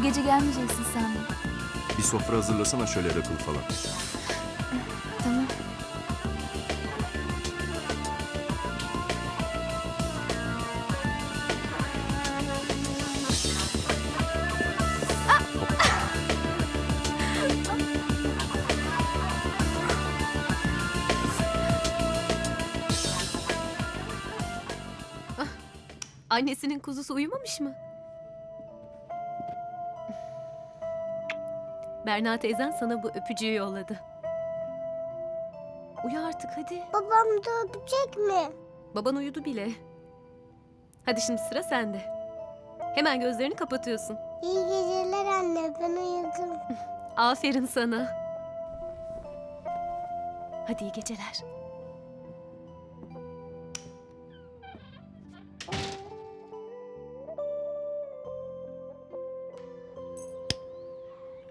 Bu gece gelmeyeceksin sen de. Bir sofra hazırlasana şöyle rakıl falan. Tamam. Annesinin kuzusu uyumamış mı? Berna teyzen sana bu öpücüğü yolladı. Uyu artık hadi. Babam da öpecek mi? Baban uyudu bile. Hadi şimdi sıra sende. Hemen gözlerini kapatıyorsun. İyi geceler anne ben uyudum. Aferin sana. Hadi iyi geceler.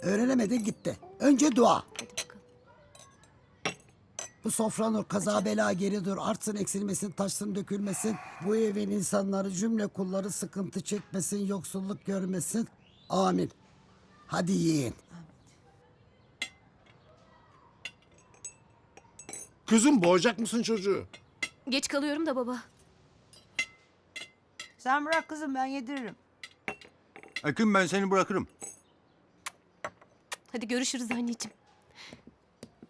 Öğrenemedin gitti. Önce dua. Hadi bakalım. Bu sofra nur kaza bela geri dur. Artsın eksilmesin taşsın dökülmesin. Bu evin insanları cümle kulları sıkıntı çekmesin. Yoksulluk görmesin. Amin. Hadi yiyin. Kızım boğacak mısın çocuğu? Geç kalıyorum da baba. Sen bırak kızım ben yediririm. Akın ben seni bırakırım. Hadi görüşürüz anneciğim.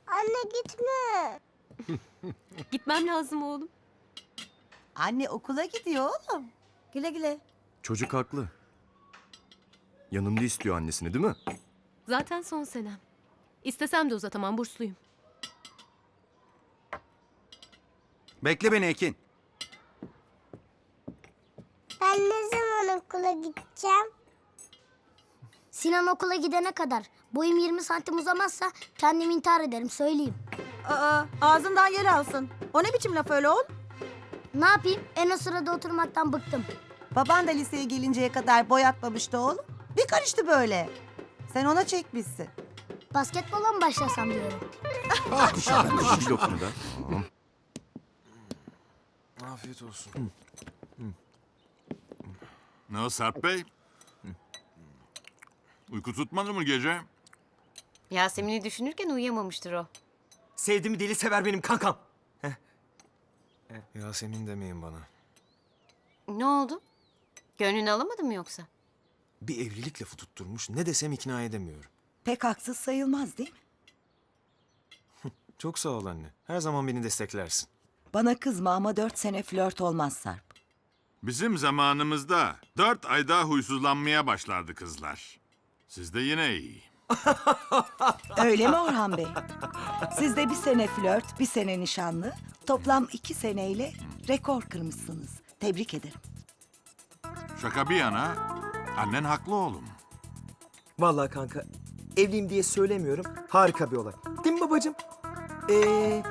Anne gitme. Gitmem lazım oğlum. Anne okula gidiyor oğlum. Güle güle. Çocuk haklı. Yanımda istiyor annesini değil mi? Zaten son senem. İstesem de uzatamam bursluyum. Bekle beni Ekin. Ben ne zaman okula gideceğim? Sinan okula gidene kadar boyum 20 santim uzamazsa kendimi intihar ederim söyleyeyim. Aa, ağzından yer alsın. O ne biçim laf öyle oğlum? Ne yapayım? En o sırada oturmaktan bıktım. Baban da liseye gelinceye kadar boy atmamıştı oğlum. Bir karıştı böyle. Sen ona çekmişsin. Basketbola mı başlasam diyorum. Bir lokma da. Tamam. Afiyet olsun. Ne o Sarp Bey? Uyku tutmadı mı gece? Yasemin'i düşünürken uyuyamamıştır o. Sevdiğimi deli sever benim kankam. Yasemin demeyin bana. Ne oldu? Gönlünü alamadın mı yoksa? Bir evlilik lafı tutturmuş. Ne desem ikna edemiyorum. Pek haksız sayılmaz değil mi? Çok sağ ol anne. Her zaman beni desteklersin. Bana kızma ama dört sene flört olmaz Sarp. Bizim zamanımızda dört ayda huysuzlanmaya başlardı kızlar. Siz de yine iyi. Öyle mi Orhan Bey? Sizde bir sene flört, bir sene nişanlı. Toplam iki seneyle rekor kırmışsınız. Tebrik ederim. Şaka bir yana, annen haklı oğlum. Vallahi kanka evliyim diye söylemiyorum. Harika bir olay. Değil mi babacığım? Ee,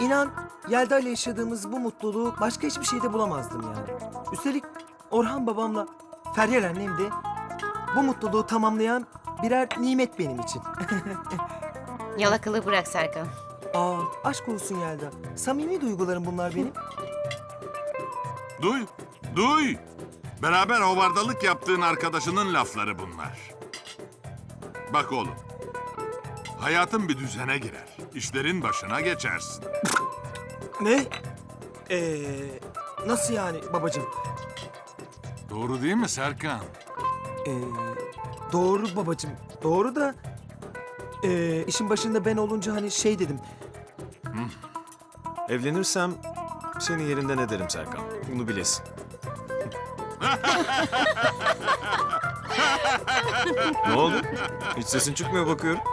inan Yelda ile yaşadığımız bu mutluluğu başka hiçbir şeyde bulamazdım yani. Üstelik Orhan babamla Feryal annem de bu mutluluğu tamamlayan birer nimet benim için. Yalakalı bırak Serkan. Aa, aşk olsun Yelda. Samimi duygularım bunlar benim. Duy, duy. Beraber hovardalık yaptığın arkadaşının lafları bunlar. Bak oğlum, hayatın bir düzene girer. İşlerin başına geçersin. Ne? Ee, nasıl yani babacığım? Doğru değil mi Serkan? Ee, doğru babacığım. Doğru da ee, işin başında ben olunca hani şey dedim. Evlenirsem seni yerinden ederim Serkan. Bunu bilesin. ne oldu? Hiç sesin çıkmıyor bakıyorum.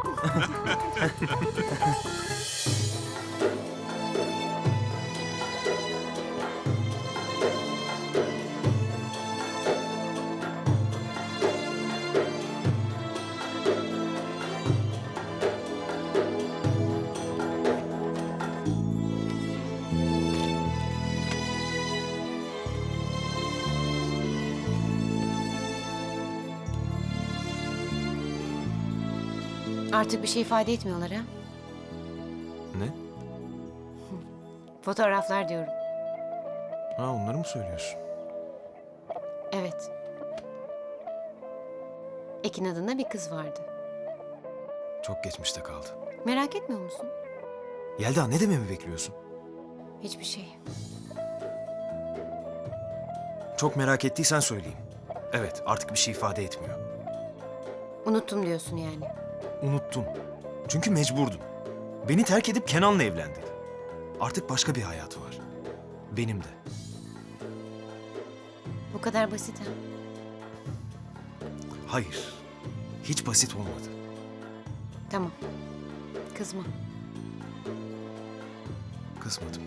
Artık bir şey ifade etmiyorlar ha. Ne? Fotoğraflar diyorum. Ha onları mı söylüyorsun? Evet. Ekin adında bir kız vardı. Çok geçmişte kaldı. Merak etmiyor musun? Yelda ne dememi bekliyorsun? Hiçbir şey. Çok merak ettiysen söyleyeyim. Evet artık bir şey ifade etmiyor. Unuttum diyorsun yani. Unuttum. Çünkü mecburdum. Beni terk edip Kenan'la evlendi. Artık başka bir hayatı var. Benim de. Bu kadar basit ha. Hayır. Hiç basit olmadı. Tamam. Kızma. Kızmadım.